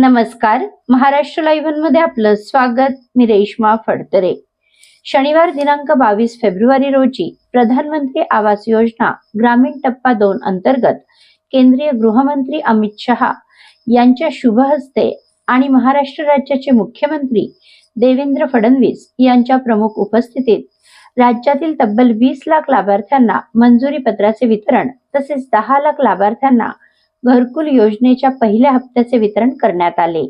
नमस्कार. महाराष्ट्र लाईव्हमध्ये आपलं स्वागत. मी रेश्मा फडतरे. शनिवार दिनांक बावीस फेब्रुवारी रोजी प्रधानमंत्री आवास योजना ग्रामीण टप्पा दोन अंतर्गत केंद्रीय गृहमंत्री अमित शहा यांच्या शुभ हस्ते आणि महाराष्ट्र राज्याचे मुख्यमंत्री देवेंद्र फडणवीस यांच्या प्रमुख उपस्थितीत राज्यातील तब्बल वीस लाख लाभार्थ्यांना मंजुरी पत्राचे वितरण तसेच दहा लाख लाभार्थ्यांना घरकुल योजनेच्या पहिल्या हप्त्याचे वितरण करण्यात आले.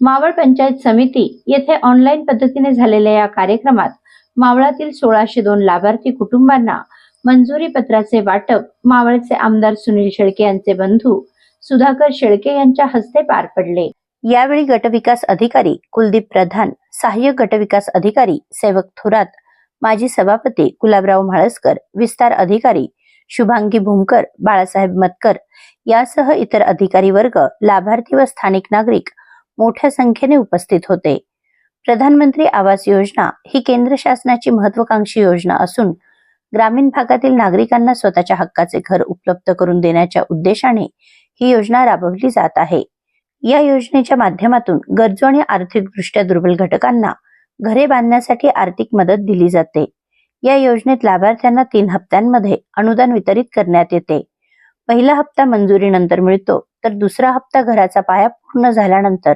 मावळ पंचायत समिती येथे ऑनलाईन पद्धतीने झालेल्या या कार्यक्रमात मावळातील सोळाशे दोन लाभार्थी कुटुंबांना मंजुरी पत्राचे वाटप मावळचे आमदार सुनील शेळके यांचे बंधू सुधाकर शेळके यांच्या हस्ते पार पडले. यावेळी गटविकास अधिकारी कुलदीप प्रधान सहाय्यक गटविकास अधिकारी सेवक थोरात माजी सभापती गुलाबराव म्हाळसकर विस्तार अधिकारी शुभांगी भूमकर बाळासाहेब मतकर यासह इतर अधिकारी वर्ग लाभार्थी व स्थानिक नागरिक मोठ्या संख्येने उपस्थित होते. प्रधानमंत्री आवास योजना ही केंद्र शासनाची महत्वाकांक्षी योजना असून ग्रामीण भागातील नागरिकांना स्वतःच्या हक्काचे घर उपलब्ध करून देण्याच्या उद्देशाने ही योजना राबवली जात आहे. या योजनेच्या माध्यमातून गरजू आणि आर्थिकदृष्ट्या दुर्बल घटकांना घरे बांधण्यासाठी आर्थिक मदत दिली जाते. या योजनेत लाभार्थ्यांना तीन हप्त्यांमध्ये अनुदान वितरित करण्यात येते. पहिला हप्ता मंजुरीनंतर मिळतो तर दुसरा हप्ता घराचा पाया पूर्ण झाल्यानंतर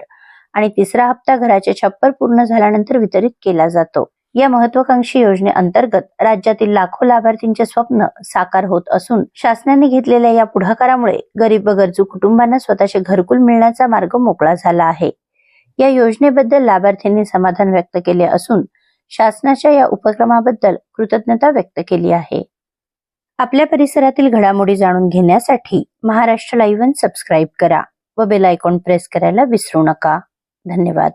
आणि तिसरा हप्ता घराचे छप्पर पूर्ण झाल्यानंतर वितरित केला जातो. या महत्वाकांक्षी योजनेअंतर्गत राज्यातील लाखो लाभार्थींचे स्वप्न साकार होत असून शासनाने घेतलेल्या या पुढाकारामुळे गरीब व गरजू कुटुंबांना स्वतःचे घरकुल मिळण्याचा मार्ग मोकळा झाला आहे. या योजनेबद्दल लाभार्थ्यांनी समाधान व्यक्त केले असून शासनाच्या या उपक्रमाबद्दल कृतज्ञता व्यक्त केली आहे. आपल्या परिसरातील घडामोडी जाणून घेण्यासाठी महाराष्ट्र लाईव्ह सबस्क्राईब करा व बेल आयकॉन प्रेस करायला विसरू नका. धन्यवाद.